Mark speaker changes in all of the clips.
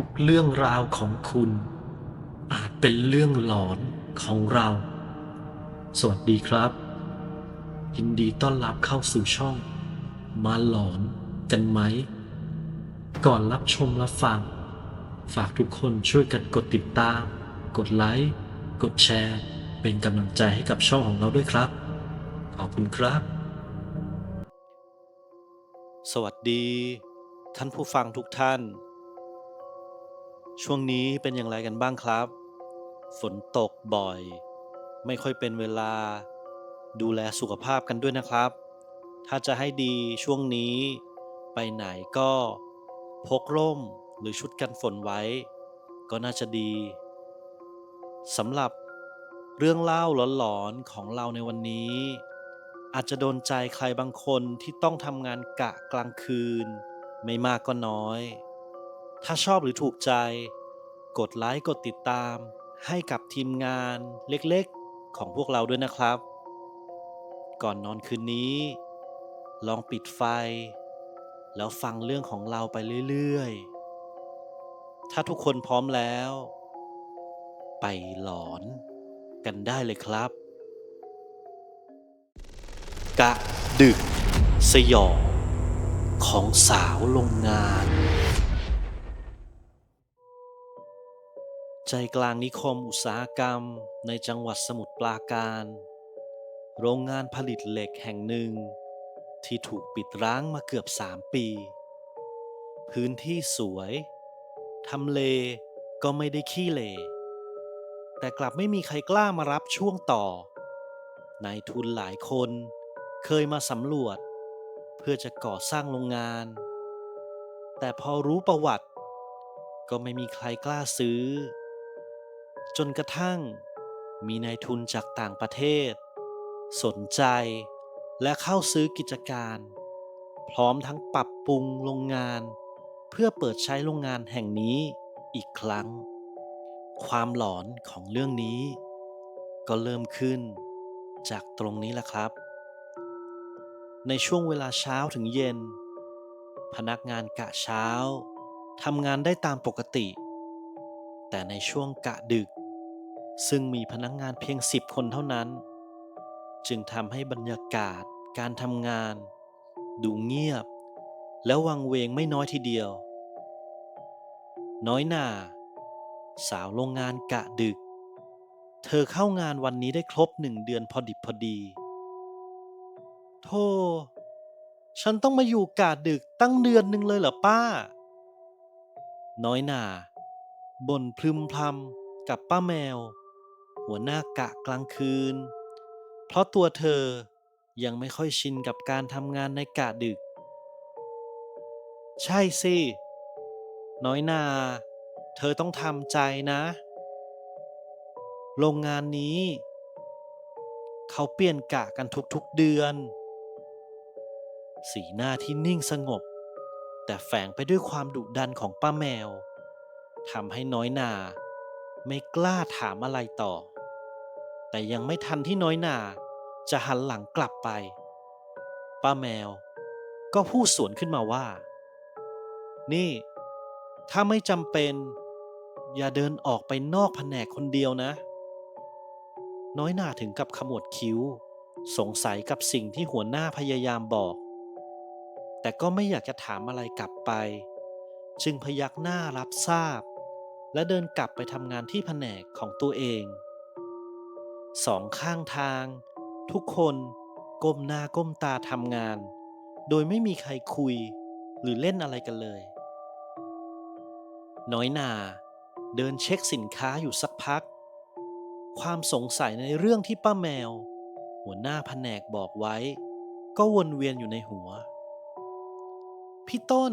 Speaker 1: ุกเรื่องราวของคุณ อาจเป็นเรื่องหลอนของเรา สวัสดีครับ ยินดีต้อนรับเข้าสู่ช่อง มาหลอนกันไหม ก่อนรับชมรับฟัง ฝากทุกคนช่วยกันกดติดตาม กดไลค์ กดแชร์ เป็นกำลังใจให้กับช่องของเราด้วยครับ ขอบคุณครับ
Speaker 2: สวัสดี ท่านผู้ฟังทุกท่าน ช่วงนี้เป็นอย่างไรกันบ้างครับ ฝนตกบ่อย ไม่ค่อยเป็นเวลา ดูแลสุขภาพกันด้วยนะครับ ถ้าจะให้ดีช่วงนี้ ไปไหนก็พกร่มหรือชุดกันฝนไว้ ก็น่าจะดีสำหรับเรื่องเล่าหลอนๆของเราในวันนี้ อาจจะโดนใจใครบางคนที่ต้องทำงานกะกลางคืน ไม่มากก็น้อย ถ้าชอบหรือถูกใจ กดไลค์กดติดตาม ให้กับทีมงานเล็กๆ ของพวกเราด้วยนะครับ ก่อนนอนคืนนี้ ลองปิดไฟ แล้วฟังเรื่องของเราไปเรื่อยๆ ถ้าทุกคนพร้อมแล้ว ไปหลอนกันได้เลยครับ กะดึกสยองของสาวโรงงาน ใจกลางนิคมอุตสาหกรรมในจังหวัดสมุทรปราการ โรงงานผลิตเหล็กแห่งหนึ่ง ที่ถูกปิดร้างมาเกือบสามปี พื้นที่สวยทำเลก็ไม่ได้ขี้เล แต่กลับไม่มีใครกล้ามารับช่วงต่อนายทุนหลายคนเคยมาสำรวจ เพื่อจะก่อสร้างโรงงาน แต่พอรู้ประวัติ ก็ไม่มีใครกล้าซื้อ จนกระทั่ง มีนายทุนจากต่างประเทศ สนใจและเข้าซื้อกิจการ พร้อมทั้งปรับปรุงโรงงาน เพื่อเปิดใช้โรงงานแห่งนี้อีกครั้ง ความหลอนของเรื่องนี้ ก็เริ่มขึ้นจากตรงนี้แหละครับ ในช่วงเวลาเช้าถึงเย็น พนักงานกะเช้าทำงานได้ตามปกติ แต่ในช่วงกะดึก ซึ่งมีพนักงานเพียงสิบคนเท่านั้น จึงทำให้บรรยากาศการทำงาน ดูเงียบ และวังเวงไม่น้อยทีเดียว น้อยหน่าสาวโรงงานกะดึก เธอเข้างานวันนี้ได้ครบหนึ่งเดือนพอดิบพอดีโธ่ฉันต้องมาอยู่กะดึกตั้งเดือนหนึ่งเลยเหรอป้า น้อยหน่าบ่นพึมพำกับป้าแมว หัวหน้ากะกลางคืน เพราะตัวเธอยังไม่ค่อยชินกับการทำงานในกะดึก ใช่สิ น้อยนา เธอต้องทำใจนะ โรงงานนี้ เขาเปลี่ยนกะกันทุกๆเดือน สีหน้าที่นิ่งสงบ แต่แฝงไปด้วยความดุดันของป้าแมวทำให้น้อยนา ไม่กล้าถามอะไรต่อ แต่ยังไม่ทันที่น้อยหนาจะหันหลังกลับไป ป้าแมว ก็พูดสวนขึ้นมาว่า นี่ ถ้าไม่จำเป็น อย่าเดินออกไปนอกแผนกคนเดียวนะ น้อยหนาถึงกับขมวดคิ้ว สงสัยกับสิ่งที่หัวหน้าพยายามบอก แต่ก็ไม่อยากจะถามอะไรกลับไป จึงพยักหน้ารับทราบ และเดินกลับไปทำงานที่แผนกของตัวเอง สองข้างทาง ทุกคนก้มหน้าก้มตาทำงาน โดยไม่มีใครคุยหรือเล่นอะไรกันเลย น้อยนาเดินเช็คสินค้าอยู่สักพัก ความสงสัยในเรื่องที่ป้าแมว หัวหน้าแผนกบอกไว้ ก็วนเวียนอยู่ในหัว พี่ต้น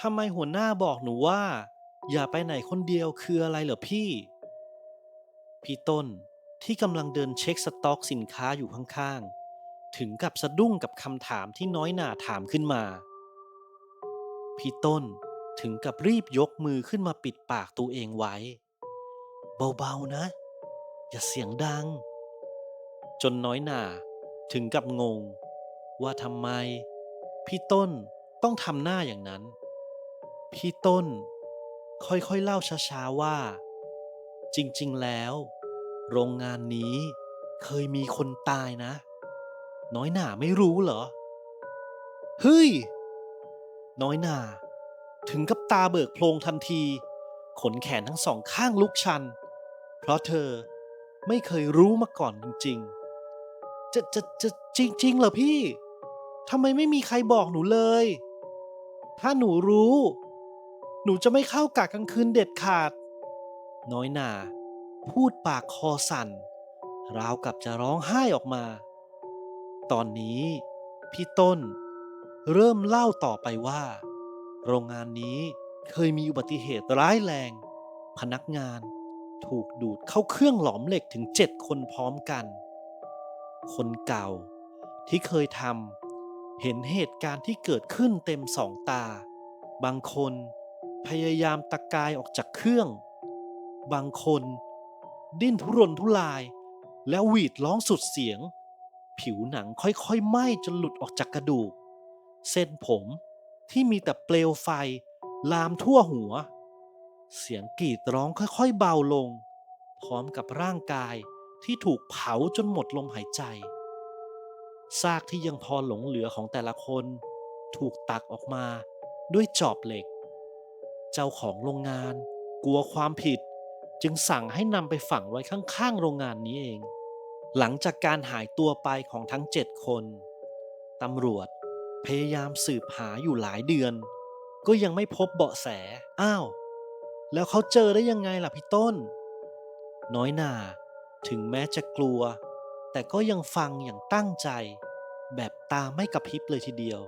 Speaker 2: ทำไมหัวหน้าบอกหนูว่า อย่าไปไหนคนเดียวคืออะไรเหรอพี่ พี่ต้น ที่กำลังเดินเช็คสต็อกสินค้าอยู่ข้างๆ ถึงกับสะดุ้งกับคำถามที่น้อยหน่าถามขึ้นมา พี่ต้นถึงกับรีบยกมือขึ้นมาปิดปากตัวเองไว้ เบาๆนะ อย่าเสียงดัง จนน้อยหน่าถึงกับงง ว่าทำไม พี่ต้นต้องทำหน้าอย่างนั้น พี่ต้น ค่อยๆเล่าช้าๆว่า จริงๆแล้ว โรงงานนี้เคยมีคนตายนะ น้อยหน่าไม่รู้เหรอ เฮ้ย น้อยหน่า ถึงกับตาเบิกโพลงทันที ขนแขนทั้งสองข้างลุกชัน เพราะเธอไม่เคยรู้มาก่อนจริงๆ จะจะจะจริง ๆ เหรอพี่ ทำไมไม่มีใครบอกหนูเลย ถ้าหนูรู้ หนูจะไม่เข้ากะกลางคืนเด็ดขาด น้อยหน่า พูดปากคอสั่น ราวกับจะร้องไห้ออกมา ตอนนี้พี่ต้นเริ่มเล่าต่อไปว่า โรงงานนี้เคยมีอุบัติเหตุร้ายแรง พนักงานถูกดูดเข้าเครื่องหลอมเหล็กถึงเจ็ดคนพร้อมกัน คนเก่าที่เคยทำเห็นเหตุการณ์ที่เกิดขึ้นเต็มสองตา บางคนพยายามตะกายออกจากเครื่อง บางคน ดิ้นทุรนทุราย แล้วหวีดร้องสุดเสียง ผิวหนังค่อยๆไหม้จนหลุดออกจากกระดูก เส้นผมที่มีแต่เปลวไฟ ลามทั่วหัว เสียงกรีดร้องค่อยๆเบาลง พร้อมกับร่างกายที่ถูกเผาจนหมดลมหายใจซากที่ยังพอหลงเหลือของแต่ละคน ถูกตักออกมาด้วยจอบเหล็ก เจ้าของโรงงานกลัวความผิด จึงสั่งให้นำไปฝังไว้ข้างๆ โรงงานนี้เอง หลังจากการหายตัวไปของทั้งเจ็ดคนตำรวจพยายามสืบหาอยู่หลายเดือน ก็ยังไม่พบเบาะแส อ้าว แล้วเขาเจอได้ยังไงล่ะพี่ต้น น้อยหนาถึงแม้จะกลัว แต่ก็ยังฟังอย่างตั้งใจ แบบตาไม่กระพริบเลยทีเดียว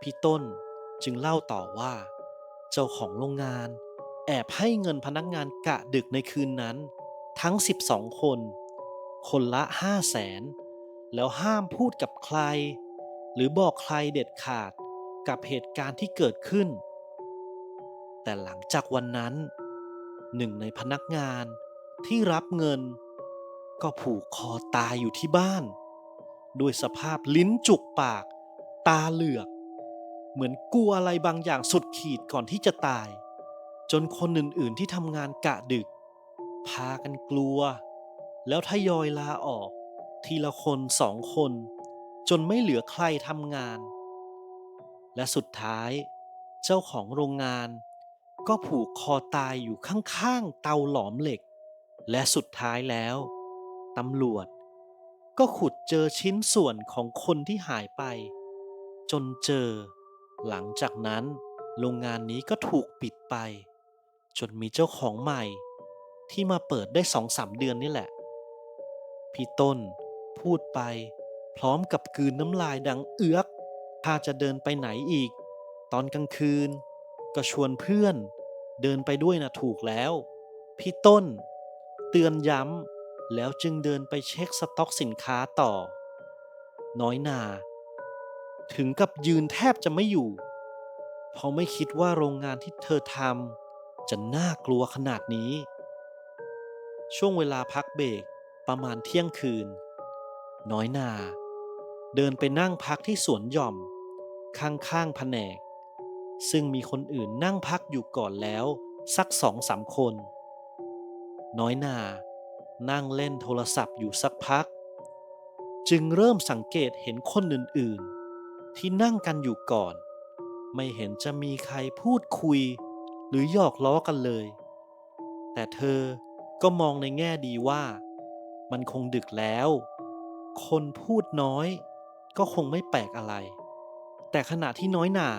Speaker 2: พี่ต้นจึงเล่าต่อว่า เจ้าของโรงงาน แอบให้เงินพนักงานกะดึกในคืนนั้น ทั้ง 12 คน คนละ 5 0 0แสนแล้วห้ามพูดกับใคร หรือบอกใครเด็ดขาดกับเหตุการณ์ที่เกิดขึ้น แต่หลังจากวันนั้น หนึ่งในพนักงานที่รับเงิน ก็ผูกคอตายอยู่ที่บ้าน ด้วยสภาพลิ้นจุกปาก ตาเหลือก เหมือนกลัวอะไรบางอย่างสุดขีดก่อนที่จะตาย จนคนอื่นๆที่ทำงานกะดึก พากันกลัว แล้วทยอยลาออก ทีละคนสองคน จนไม่เหลือใครทำงาน และสุดท้าย เจ้าของโรงงาน ก็ผูกคอตายอยู่ข้างๆเตาหลอมเหล็ก และสุดท้ายแล้วตำรวจ ก็ขุดเจอชิ้นส่วนของคนที่หายไป จนเจอ หลังจากนั้นโรงงานนี้ก็ถูกปิดไป จนมีเจ้าของใหม่ ที่มาเปิดได้สองสามเดือนนี่แหละ พี่ต้นพูดไป พร้อมกับกืนน้ำลายดังเอือก ถ้าจะเดินไปไหนอีก ตอนกลางคืน ก็ชวนเพื่อน เดินไปด้วยนะถูกแล้ว พี่ต้น เตือนย้ำแล้วจึงเดินไปเช็คสต็อกสินค้าต่อ น้อยนา ถึงกับยืนแทบจะไม่อยู่ เพราะไม่คิดว่าโรงงานที่เธอทำ จะน่ากลัวขนาดนี้ ช่วงเวลาพักเบรกประมาณเที่ยงคืน น้อยนา เดินไปนั่งพักที่สวนหย่อม ข้างๆแผนก ซึ่งมีคนอื่นนั่งพักอยู่ก่อนแล้ว สักสองสามคน น้อยนา นั่งเล่นโทรศัพท์อยู่สักพัก จึงเริ่มสังเกตเห็นคนอื่นๆ ที่นั่งกันอยู่ก่อน ไม่เห็นจะมีใครพูดคุย หรือหยอกล้อกันเลย แต่เธอก็มองในแง่ดีว่า มันคงดึกแล้ว คนพูดน้อย ก็คงไม่แปลกอะไร แต่ขณะที่น้อยหน่า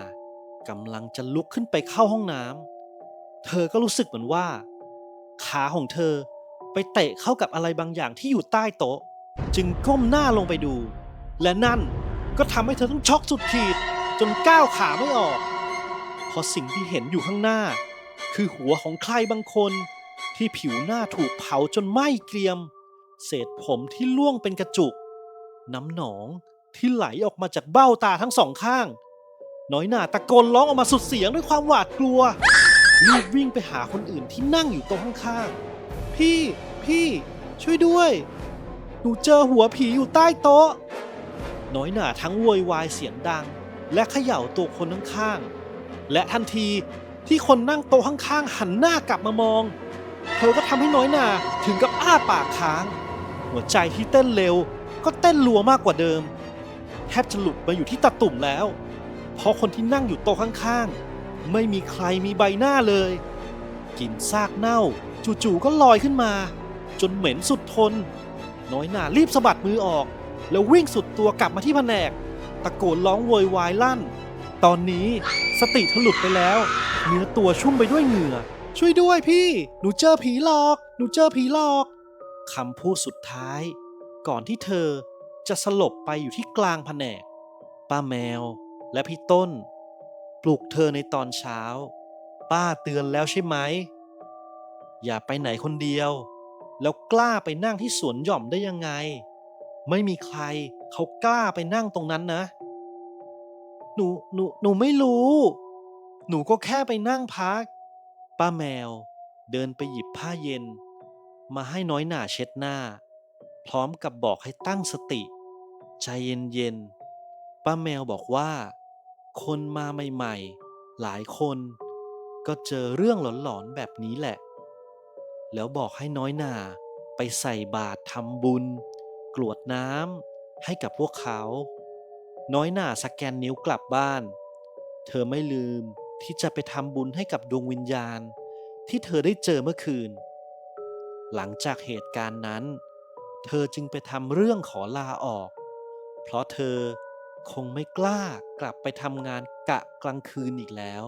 Speaker 2: กำลังจะลุกขึ้นไปเข้าห้องน้ำเธอก็รู้สึกเหมือนว่า ขาของเธอไปเตะเข้ากับอะไรบางอย่างที่อยู่ใต้โต๊ะ จึงก้มหน้าลงไปดู และนั่นก็ทำให้เธอต้องช็อกสุดขีด จนก้าวขาไม่ออก ราะสิ่งที่เห็นอยู่ข้างหน้า คือหัวของใครบางคน ที่ผิวหน้าถูกเผาจนไหม้เกรียม เศษผมที่ล่วงเป็นกระจุก น้ำหนองที่ไหลออกมาจากเบ้าตาทั้งสองข้าง น้อยหน่าตะโกนร้องออกมาสุดเสียงด้วยความหวาดกลัวรีบวิ่งไปหาคนอื่นที่นั่งอยู่โต๊ะข้างๆ พี่ พี่ ช่วยด้วย หนูเจอหัวผีอยู่ใต้โต๊ะ น้อยหน่าทั้งโวยวายเสียงดัง และเขย่าตัวคนข้างๆ และทันทีที่คนนั่งโต๊ะข้างๆ หันหน้ากลับมามอง เธอก็ทำให้น้อยหนาถึงกับอ้าปากค้าง หัวใจที่เต้นเร็ว ก็เต้นรัวมากกว่าเดิม แทบจะหลุดมาอยู่ที่ตะตุ่มแล้ว เพราะคนที่นั่งอยู่โต๊ะข้างๆ ไม่มีใครมีใบหน้าเลยกลิ่นซากเน่า จู่ๆก็ลอยขึ้นมา จนเหม็นสุดทน น้อยหนารีบสะบัดมือออก แล้ววิ่งสุดตัวกลับมาที่แผนก ตะโกนร้องโวยวายลั่น ตอนนี้สติเธอหลุดไปแล้ว เนื้อตัวชุ่มไปด้วยเหงื่อ ช่วยด้วยพี่ หนูเจอผีหลอก หนูเจอผีหลอก คำพูดสุดท้าย ก่อนที่เธอจะสลบไปอยู่ที่กลางแผนก ป้าแมวและพี่ต้น ปลุกเธอในตอนเช้า ป้าเตือนแล้วใช่ไหม อย่าไปไหนคนเดียว แล้วกล้าไปนั่งที่สวนหย่อมได้ยังไง ไม่มีใครเขากล้าไปนั่งตรงนั้นนะ หนูหนูหนูไม่รู้ หนูก็แค่ไปนั่งพัก ป้าแมว เดินไปหยิบผ้าเย็น มาให้น้อยหน่าเช็ดหน้า พร้อมกับบอกให้ตั้งสติ ใจเย็นๆ ป้าแมวบอกว่า คนมาใหม่ๆ หลายคน ก็เจอเรื่องหลอนๆแบบนี้แหละ แล้วบอกให้น้อยหน่าไปใส่บาตรทำบุญ กรวดน้ำให้กับพวกเขา น้อยหน่าสแกนนิ้วกลับบ้าน เธอไม่ลืมที่จะไปทำบุญให้กับดวงวิญญาณ ที่เธอได้เจอเมื่อคืน หลังจากเหตุการณ์นั้น เธอจึงไปทำเรื่องขอลาออก เพราะเธอคงไม่กล้ากลับไปทำงานกะกลางคืนอีกแล้ว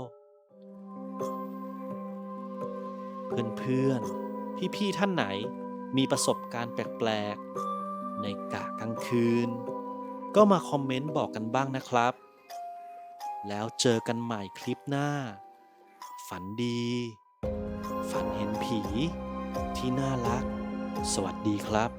Speaker 2: เพื่อนๆพี่ๆท่านไหนมีประสบการณ์แปลกๆ ในกะกลางคืน ก็มาคอมเมนต์บอกกันบ้างนะครับ แล้วเจอกันใหม่คลิปหน้า ฝันดี ฝันเห็นผีที่น่ารัก สวัสดีครับ